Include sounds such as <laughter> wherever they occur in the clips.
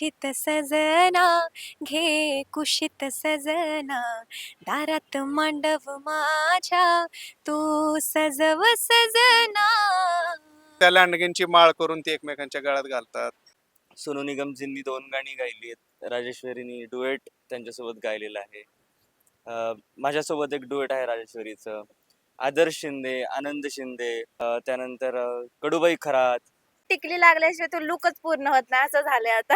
मिठीत सजना? घे कुशीत सजना. दारात मांडव माझ्या. तू सजव सजना. त्या लँडगेनची माळ करून ते एकमेकांच्या गळ्यात घालतात. सोनू निगमजींनी दोन गाणी गायली आहेत. राजेश्वरीनी डुएट त्यांच्यासोबत गायलेलं आहे. अं, माझ्यासोबत एक डुएट आहे राजेश्वरीचं. आदर्श शिंदे आनंद शिंदे. अं, त्यानंतर अं, कडूबाई खरात. टिकली लागल्याशिवाय तो लुकच पूर्ण होत नाही असं झालंय आता.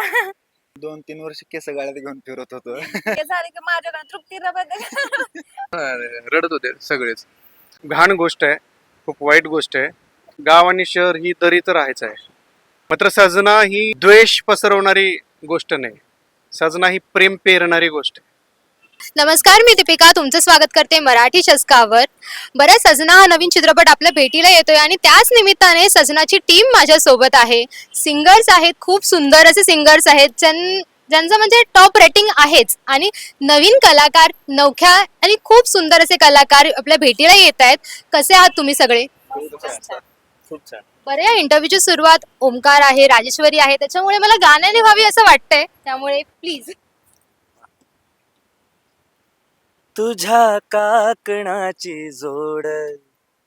दोन तीन वर्ष केस गाड्यात घेऊन फिरत होतो. हे झालं की माझ्याकडे तृप्ती रडत होते सगळेच. घाण गोष्ट आहे खूप वाईट गोष्ट आहे. गाव आणि शहर ही दरी तर आहेच आहे. मात्र सजना ही द्वेष पसरवणारी गोष्ट नाही. सजना ही प्रेम पेरणारी गोष्ट आहे. नमस्कार मी दीपिका. तुमचं स्वागत करते मराठी शस्कावर. बरं सजना हा नवीन चित्रपट आपल्या भेटीला येतोय आणि त्याच निमित्ताने सजनाची टीम माझ्या सोबत आहे. सिंगर्स आहेत खूप सुंदर असे सिंगर्स आहेत. ज्यां ज्यांचं म्हणजे टॉप रेटिंग आहेच. आणि नवीन कलाकार नवख्या आणि खूप सुंदर असे कलाकार आपल्या भेटीला येत आहेत. कसे आहात तुम्ही सगळे? खूप छान. बरं या इंटरव्ह्यूची सुरुवात ओमकार आहे राजेश्वरी आहे. त्याच्यामुळे मला गाण्याने व्हावी असं वाटतंय. त्यामुळे प्लीज तुझ्या काकणाची जोड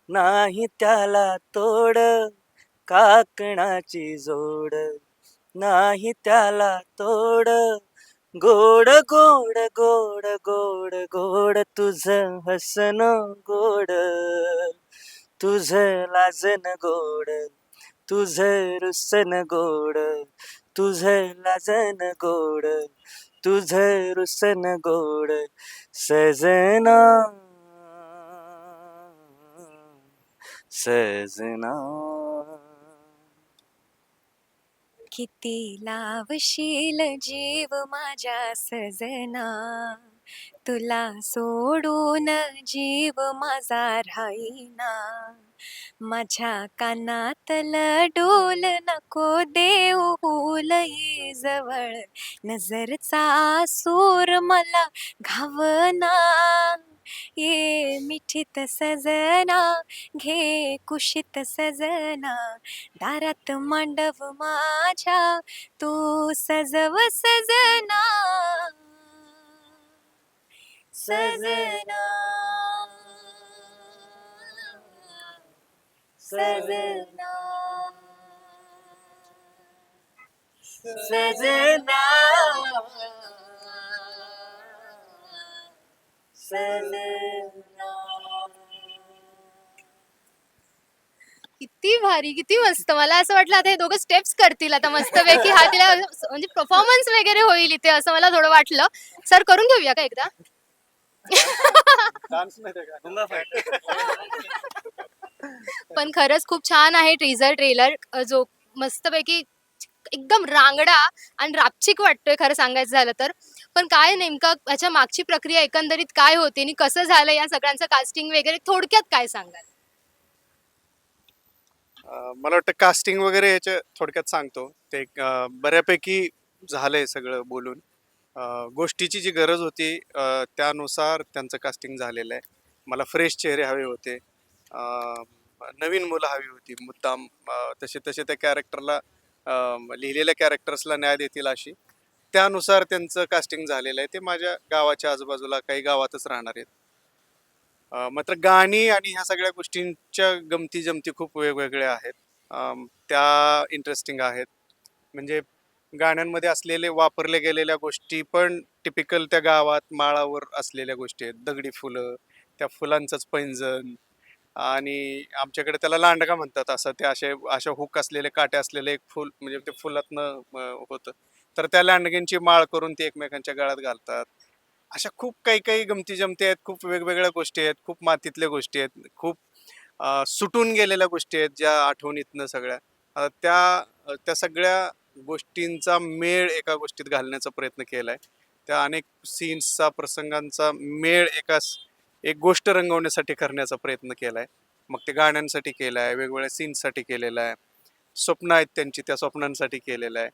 नाही त्याला तोड. काकणाची जोड नाही त्याला तोड. गोड गोड गोड गोड गोड तुझ हसन गोड. तुझ लाजन गोड तुझ रुसन गोड. तुझ लाजन गोड तुझ रुसन गोड सजना. सजना. किती लावशील जीव माझ्या सजना. तुला सोडून जीव माझा राहीना. माझ्या कानातल डोल नको देऊ हुल ये जवळ. नजरचा सूर मला घावना. ये मिठीत सजना घे कुशीत सजना. दारात मांडव माझ्या तू सजव सजना सजना. सजना सजना किती भारी किती मस्त. मला असं वाटलं आता हे दोघं स्टेप्स करतील. आता मस्त पैकी हा तिला म्हणजे परफॉर्मन्स वगैरे होईल इथे असं मला थोडं वाटलं. सर करून घेऊया का एकदा? डान्स नाही. <laughs> <laughs> पण खरंच खूप छान आहे टीझर ट्रेलर जो मस्तपैकी एकदम रांगडा आणि रापचिक वाटतोय खरं सांगायचं झालं तर. पण काय नेमका याच्या मागची प्रक्रिया एकंदरीत काय होते आणि कसं झालं या सगळ्यांचं कास्टिंग वगैरे थोडक्यात काय सांगाल? मला वाटतं कास्टिंग वगैरे याच्या थोडक्यात सांगतो. ते बऱ्यापैकी झालंय सगळं बोलून. गोष्टीची जी गरज होती त्यानुसार त्यांचं कास्टिंग झालेलं आहे. मला फ्रेश चेहरे हवे होते. नवीन मुलं हवी होती. मुद्दाम तसे तसे त्या कॅरेक्टरला लिहिलेल्या कॅरेक्टर्सला न्याय देतील अशी. त्यानुसार त्यांचं कास्टिंग झालेलं आहे. ते माझ्या गावाच्या आजूबाजूला काही गावातच राहणार आहेत. मात्र गाणी आणि ह्या सगळ्या गोष्टींच्या गमती जमती खूप वेगवेगळ्या आहेत. त्या इंटरेस्टिंग आहेत. म्हणजे गाण्यांमध्ये असलेले वापरले गेलेल्या गोष्टी पण टिपिकल त्या गावात माळावर असलेल्या गोष्टी आहेत. दगडी फुलं त्या फुलांचंच पैंजण आणि आमच्याकडे त्याला लांडगा म्हणतात असं. ते असे अशा हुक असलेले काटे असलेले एक फुल म्हणजे ते फुलातनं होतं. तर त्या लांडग्यांची माळ करून ते एकमेकांच्या गळ्यात घालतात. अशा खूप काही काही गमती जमती आहेत. खूप वेगवेगळ्या गोष्टी आहेत. खूप मातीतल्या गोष्टी आहेत. खूप सुटून गेलेल्या गोष्टी आहेत ज्या आठवणीतनं सगळ्या. त्या त्या सगळ्या गोष्टींचा मेळ एका गोष्टीत घालण्याचा प्रयत्न केला आहे त्या अनेक सीन्सचा प्रसंगांचा मेळ एका एक गोष्ट रंगवण्यासाठी करण्याचा प्रयत्न केला आहे मग ते गाण्यांसाठी केलाय वेगवेगळ्या सीन्ससाठी केलेलं आहे स्वप्न आहेत त्यांची त्या स्वप्नांसाठी केलेलं आहे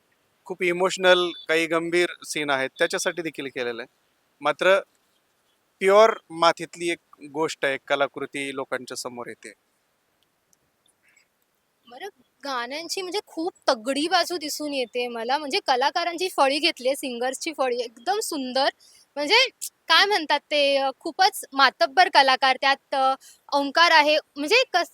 खूप इमोशनल काही गंभीर सीन आहेत त्याच्यासाठी देखील केलेलं आहे. मात्र प्युअर मातीतली एक गोष्ट आहे कलाकृती लोकांच्या समोर येते. बरं गाण्यांची म्हणजे खूप तगडी बाजू दिसून येते मला. म्हणजे कलाकारांची फळी घेतली सिंगर्सची फळी. एकदम सुंदर. म्हणजे काय म्हणतात ते खूपच मातब्बर कलाकार त्यात ओंकार आहे. म्हणजे कस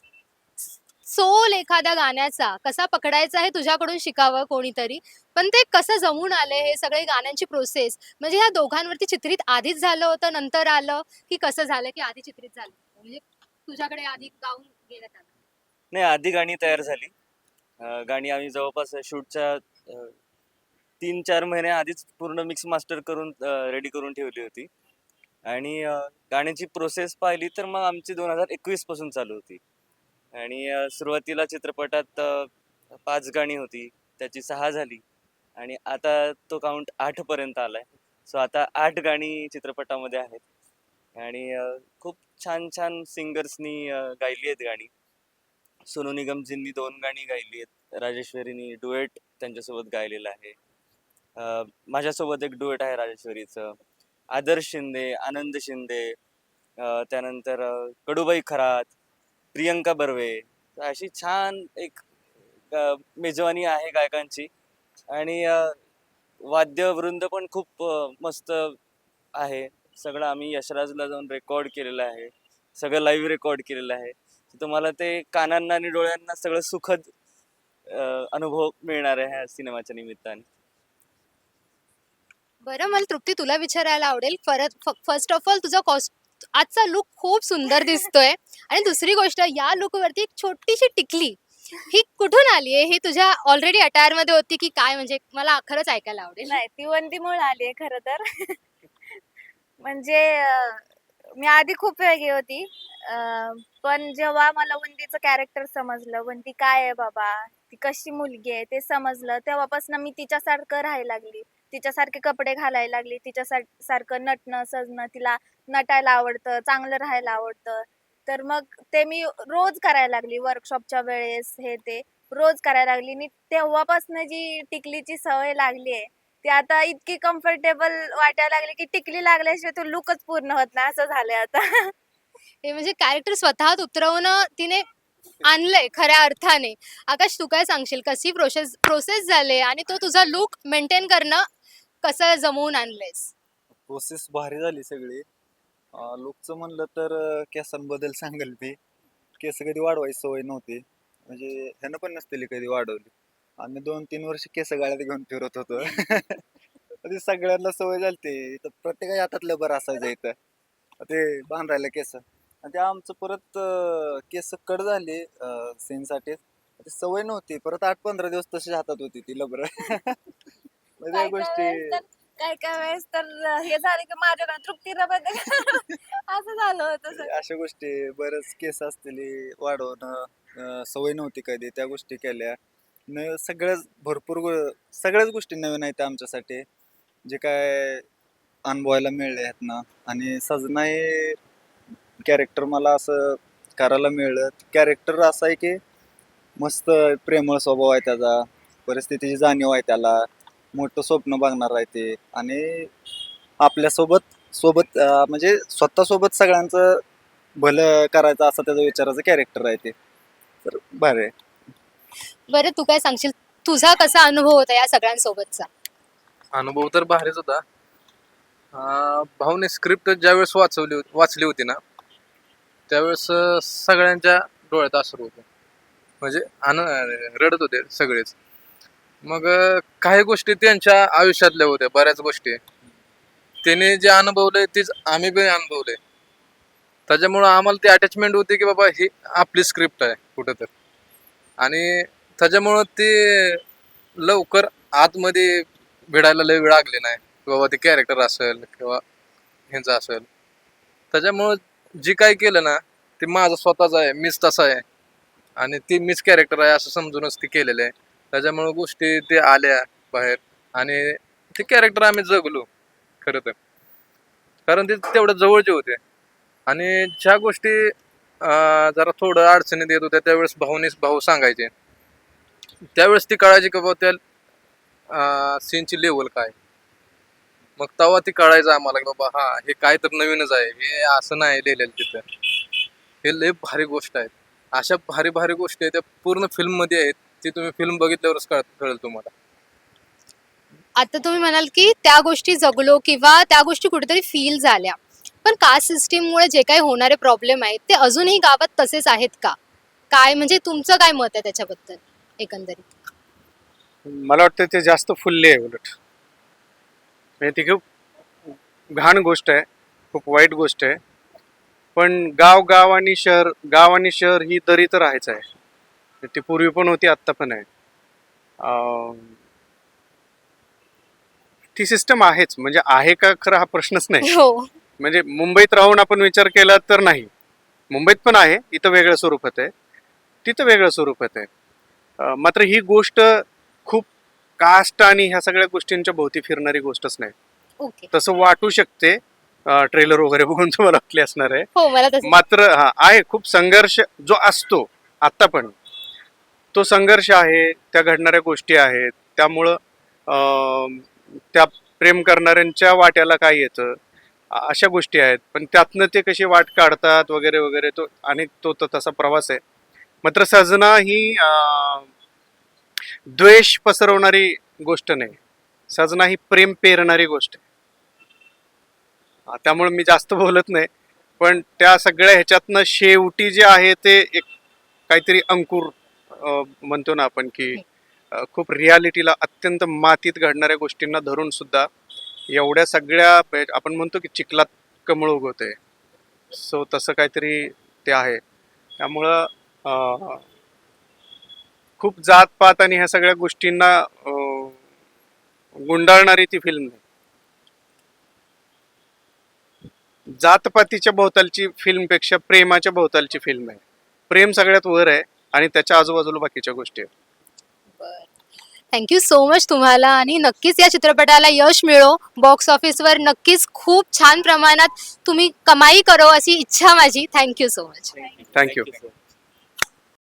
सोल एखाद्या गाण्याचा कसा पकडायचा हे तुझ्याकडून शिकावं कोणीतरी. पण ते कसं जमून आले हे सगळे गाण्यांची प्रोसेस म्हणजे ह्या दोघांवरती चित्रित आधीच झालं होतं नंतर आलं की कसं झालं की आधी चित्रित झालं? म्हणजे तुझ्याकडे आधी गाऊन गेलं नाही आधी गाणी तयार झाली. गाणी आम्ही जवळपास शूटच्या तीन चार महिने आधीच पूर्ण मिक्स मास्टर करून रेडी करून ठेवली होती. आणि गाण्याची प्रोसेस पाहिली तर मग आमची दोन हजार एकवीसपासून चालू होती. आणि सुरुवातीला चित्रपटात पाच गाणी होती त्याची सहा झाली. आणि आता तो काउंट आठ पर्यंत आलाय. सो आता आठ गाणी चित्रपटामध्ये आहेत. आणि खूप छान छान सिंगर्सनी गायली आहेत गाणी. सोनू निगमजींनी दोन गाणी गायली आहेत. राजेश्वरीनी डुएट त्यांच्यासोबत गायलेलं आहे. माझ्यासोबत एक डुएट आहे राजेश्वरीचं. आदर्श शिंदे आनंद शिंदे त्यानंतर कडूबाई खरात प्रियंका बर्वे तर अशी छान एक मेजवानी आहे गायकांची. आणि वाद्यवृंद पण खूप मस्त आहे. सगळं आम्ही यशराजला जाऊन रेकॉर्ड केलेलं आहे. सगळं लाईव्ह रेकॉर्ड केलेलं आहे. तर तुम्हाला ते कानांना आणि डोळ्यांना सगळं सुखद अनुभव मिळणार आहे ह्या सिनेमाच्या निमित्ताने. बरं मला तृप्ती तुला विचारायला आवडेल. परत फर्स्ट ऑफ ऑल तुझा कॉस्ट आजचा लुक खूप सुंदर दिसतोय. आणि दुसरी गोष्ट या लुकवरती एक छोटीशी टिकली. ही कुठून आली आहे? ही तुझ्या ऑलरेडी अटायरमध्ये होती की काय? म्हणजे मला खरंच ऐकायला आवडेल. नाही ती वंदीमुळे आली आहे खरं तर. <laughs> म्हणजे अं, मी आधी खूप वेगळी होती. अं, पण जेव्हा मला वंदीचं कॅरेक्टर समजलं वंदी काय आहे बाबा? ती कशी मुलगी आहे? ते समजलं. तेव्हापासून मी तिच्यासारखं राहायला लागली. तिच्यासारखे कपडे घालायला लागली. तिच्या सारखं नटणं सजणं तिला नटायला आवडतं चांगलं राहायला आवडतं. तर मग ते मी रोज करायला लागली वर्कशॉपच्या वेळेस हे ते. रोज करायला लागली. आणि तेव्हापासून जी टिकलीची सवय लागली आहे ती आता इतकी कम्फर्टेबल वाटायला लागली की टिकली लागल्याशिवाय तो लुकच पूर्ण होत नाही. असं झालंय आता. हे म्हणजे कॅरेक्टर स्वतःच उतरवणं तिने आणलंय खऱ्या अर्थाने. आकाश तू काय सांगशील? कशी प्रोसेस प्रोसेस झाले आणि तो तुझा लुक मेंटेन करणं कसं जमवून आणलंयस? प्रोसेस भारी झाली सगळी. लुकचं म्हणलं तर अं, केसांबद्दल सांगेल मी. केस कधी वाढवायची सवय नव्हती. म्हणजे ह्यानं पण नसतेली कधी वाढवली. आम्ही दोन तीन वर्ष केस गाळ्यात घेऊन फिरत होतो. ते सगळ्यांना सवय झाली तर प्रत्येकाच्या हातातलं बरं असायचं इथं. ते बांधायला केस. आणि ते आमचं परत अं, केस कड झाले सीनसाठी ते सवय नव्हती. परत आठ पंधरा दिवस तशीच हातात होती ती लबर. म्हणजे काय काय गोष्टी वेळेस तर- काय काय वेळेस तर हे झालं की माझ्याकडे तृप्ती रबत <laughs> असं झालं होतं सगळं. अशा गोष्टी बरेच केस असतील वाढवणं अं, सवय नव्हती कधी त्या गोष्टी केल्या. न सगळ्याच भरपूर गो- सगळ्याच गोष्टी नवीन आहेत आमच्यासाठी जे काय अनुभवायला मिळले आहेत ना. आणि सजना हे कॅरेक्टर मला असं करायला मिळलं. कॅरेक्टर असं आहे की मस्त प्रेमळ स्वभाव आहे त्याचा परिस्थितीची जाणीव आहे त्याला. मोठं स्वप्न बघणार आहे ते. आणि आपल्यासोबत सोबत अं, म्हणजे स्वतःसोबत सगळ्यांचं भलं करायचं असं त्याचं विचाराचं कॅरेक्टर आहे ते. तर भारी आहे. बरं तू काय सांगशील? तुझा कसा अनुभव होता या सगळ्यांसोबतचा? अनुभव तर भारीच होता. अं, भाऊने स्क्रिप्ट ज्यावेळेस वाचवली होती- वाचली होती ना त्यावेळेस अं, सगळ्यांच्या डोळ्यात असर होते. म्हणजे आन रडत होते सगळेच. मग काही गोष्टी त्यांच्या आयुष्यातल्या होत्या बऱ्याच गोष्टी. त्याने जे अनुभवले तेच आम्ही बी अनुभवले त्याच्यामुळं आम्हाला ती अटॅचमेंट होती की बाबा ही आपली स्क्रिप्ट आहे कुठं तर आणि त्याच्यामुळं ते लवकर आतमध्ये भिडायला लय वेळ लागले नाही. बाबा ते कॅरेक्टर असेल किंवा ह्यांचं असेल. त्याच्यामुळं जे काय केलं ना ते माझं स्वतःच आहे मीच तसा आहे. आणि ती मीच कॅरेक्टर आहे असं समजूनच ते केलेलं आहे. त्याच्यामुळं गोष्टी ते आल्या बाहेर. आणि ते कॅरेक्टर आम्ही जगलो खरं तर. कारण ते तेवढं जवळचे होते. आणि ज्या गोष्टी जरा थोडं अडचणीत येत होत्या त्यावेळेस भाऊनेच भाऊ सांगायचे. त्यावेळेस ती कळायची का बाबा त्या सीनची लेवल काय? मग तेव्हा ती कळायचं आम्हाला की बाबा हा हे काय तर नवीनच आहे. हे असं नाही लिहिलेलं तिथं. हे लय भारी गोष्ट आहेत अशा भारी भारी गोष्टी आहेत त्या पूर्ण फिल्ममध्ये आहेत. ती तुम्ही फिल्म बघितल्यावरच कळ कळेल तुम्हाला. आता तुम्ही म्हणाल की त्या गोष्टी जगलो किंवा त्या गोष्टी कुठेतरी फील झाल्या. पण कास्ट सिस्टीममुळे जे काही होणारे प्रॉब्लेम आहेत ते अजूनही गावात तसेच आहेत का? काय म्हणजे तुमचं काय मत आहे त्याच्याबद्दल एकंदरीत? मला वाटतं ते जास्त फुलले आहे उलट. म्हणजे ती खूप घाण गोष्ट आहे खूप वाईट गोष्ट आहे. पण गाव गाव आणि शहर गाव आणि शहर ही दरी तर आहेच आहे. ती पूर्वी पण होती आत्ता पण आहे. ती सिस्टम आहेच. म्हणजे आहे का खरं हा प्रश्नच नाही. हो. म्हणजे मुंबईत राहून आपण विचार केला तर नाही. मुंबईत पण आहे इथं वेगळं स्वरूपात आहे तिथं वेगळं स्वरूपात आहे मात्र ही गोष्ट खूप कास्ट आणि ह्या सगळ्या गोष्टींच्या भोवती फिरणारी गोष्टच नाही. तसं वाटू शकते. ट्रेलर वगैरे बघून तुम्हाला वाटली असणार आहे. हो मात्र हा आहे खूप संघर्ष जो असतो आता पण. तो संघर्ष आहे त्या घडणाऱ्या गोष्टी आहेत. त्यामुळं त्या प्रेम करणाऱ्यांच्या वाट्याला काय येतं? अशा गोष्टी आहेत. पण त्यातनं ते कशी वाट काढतात वगैरे वगैरे तो आणि तो तर तसा प्रवास आहे. मात्र सजना ही द्वेष पसरवणारी गोष्ट नाही. सजना ही प्रेम पेरणारी गोष्ट आहे. त्यामुळे मी जास्त बोलत नाही. पण त्या सगळ्या ह्याच्यातनं शेवटी जे आहे ते एक काहीतरी अंकुर म्हणतो ना आपण की खूप रियालिटीला अत्यंत मातीत घडणाऱ्या गोष्टींना धरून सुद्धा एवढ्या सगळ्या आपण म्हणतो की चिखलात कमळ उगवते सो तसं काहीतरी ते आहे. त्यामुळं खूप जातपात आणि ह्या सगळ्या गोष्टींना गुंडाळणारी ती फिल्म नाही. जातपातीच्या भोवतालची फिल्मपेक्षा प्रेमाच्या भोवतालची फिल्म आहे. प्रेम सगळ्यात वर आहे. आणि त्याच्या आजूबाजूला बाकीच्या गोष्टी आहेत. थँक्यू सो मच तुम्हाला आणि नक्कीच या चित्रपटाला यश मिळो. बॉक्स ऑफिसवर नक्कीच खूप छान प्रमाणात तुम्ही कमाई करो अशी इच्छा माझी. Thank you so much thank you